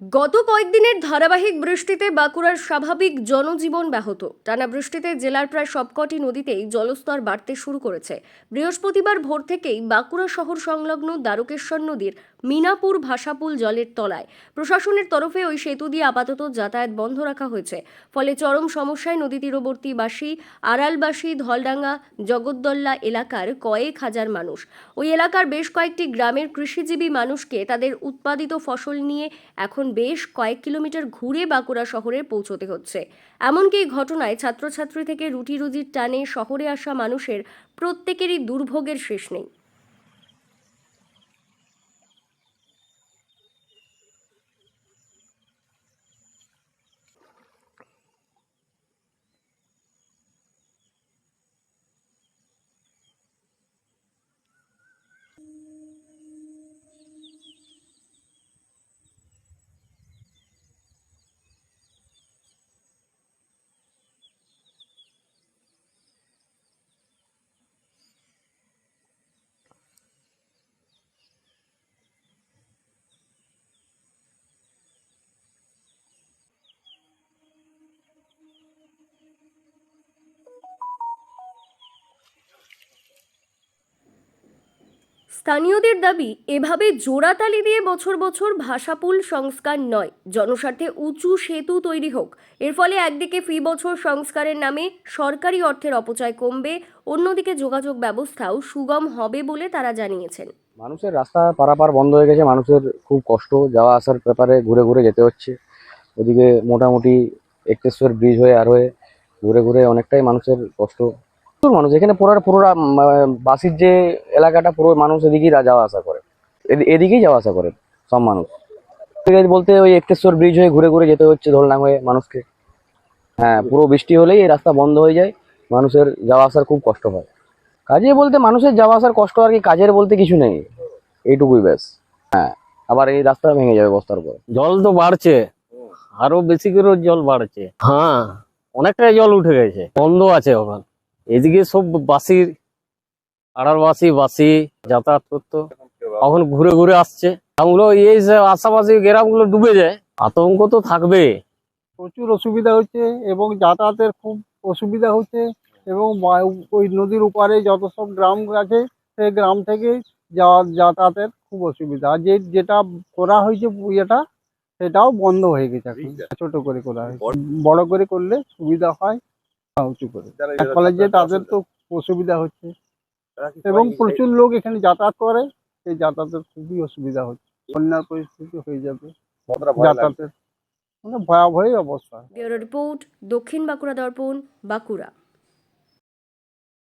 গত কয়েকদিনের ধারাবাহিক বৃষ্টিতে বাঁকুড়ার স্বাভাবিক জনজীবন ব্যাহত। টানা বৃষ্টিতে জেলার প্রায় সবকটি নদীতেই জলস্তর বাড়তে শুরু করেছে। বৃহস্পতিবার ভোর থেকেই বাঁকুড়া শহর সংলগ্ন দ্বারকেশ্বর নদীর মিনাপুর ভাষাপুল জলের তলায় প্রশাসনের তরফে ওই সেতু দিয়ে আপাতত যাতায়াত বন্ধ রাখা হয়েছে। ফলে চরম সমস্যায় নদী তীরবর্তী বাসী, আড়ালবাসী, ধলডাঙ্গা, জগদ্দল্লা এলাকার কয়েক হাজার মানুষ। ওই এলাকার বেশ কয়েকটি গ্রামের কৃষিজীবী মানুষকে তাদের উৎপাদিত ফসল নিয়ে এখন বেশ কয়েক কিলোমিটার ঘুরে বাঁকুড়া শহরে পৌঁছতে হচ্ছে। এমনকি এই ঘটনায় ছাত্রছাত্রী থেকে রুটি রুজির টানে শহরে আসা মানুষের প্রত্যেকেরই দুর্ভোগের শেষ নেই। স্থানীয়দের দাবি, এভাবে জোড়াতালি দিয়ে বছর বছর ভাষাপুল সংস্কার নয়। জনস্বার্থে উঁচু সেতু তৈরি হোক। এর ফলে একদিকে ফি বছর সংস্কারের নামে সরকারি অর্থের অপচয় কমবে, অন্যদিকে যোগাযোগ ব্যবস্থাও সুগম হবে বলে তারা জানিয়েছেন। মানুষের রাস্তা পারাপার বন্ধ হয়ে গেছে, মানুষের খুব কষ্ট। যাওয়া আসার ব্যাপারে ঘুরে ঘুরে যেতে হচ্ছে। ওদিকে মোটামুটি একটেশ্বর ব্রিজ হয়ে আর হয়ে ঘুরে ঘুরে অনেকটাই মানুষের কষ্ট। প্রচুর মানুষ। এখানে পুরো পুরো বাসির যে এলাকাটা পুরো মানুষ এদিকেই যাওয়া আসা করে। এদি- এদিকেই যাওয়া আসা করে সব মানুষ। ঠিক আছে বলতে ওই একটেশ্বর ব্রিজ হয়ে ঘুরে ঘুরে যেতে হচ্ছে ধোলডাং হয়ে মানুষকে। হ্যাঁ পুরো বৃষ্টি হলেই এই রাস্তা বন্ধ হয়ে যায় মানুষের যাওয়া আসার খুব কষ্ট হয়। কাজে বলতে মানুষের যাওয়া আসার কষ্ট আর কি কাজের বলতে কিছু নেই। এইটুকুই ব্যাস। হ্যাঁ আবার এই রাস্তা ভেঙে যাবে বস্তার পরে জল তো বাড়ছে আরও বেশি করে জল বাড়ছে। হ্যাঁ। অনেকটাই জল উঠে গেছে বন্ধ আছে ওখানে। এদিকে সব বাসির, আড়ার বাসি যাতায়াত করতো। এখন ঘুরে ঘুরে আসছে। গ্রামগুলো, এই আশাপাশি গ্রামগুলো ডুবে যায়। আতঙ্ক তো থাকবে। প্রচুর অসুবিধা হচ্ছে এবং যাতায়াতের খুব অসুবিধা হচ্ছে এবং ওই নদীর ওপারে যত সব গ্রাম আছে সেই গ্রাম থেকে যাওয়া, যাতায়াতের খুব অসুবিধা। আর যে, যেটা করা হয়েছে ইয়েটা সেটাও বন্ধ হয়ে গেছে ছোট করে করা হয়েছে। বড় করে করলে সুবিধা হয়। উঁচু করে। ফলে যে তাদের তো অসুবিধা হচ্ছে। এবং প্রচুর লোক এখানে যাতায়াত করে সেই যাতায়াতের খুবই অসুবিধা হচ্ছে। বন্যার পরিস্থিতি হয়ে যাবে। যাতায়াতের মানে ভয়াবহই অবস্থা। ব্যুরো রিপোর্ট দক্ষিণ বাঁকুড়া দর্পণ বাঁকুড়া।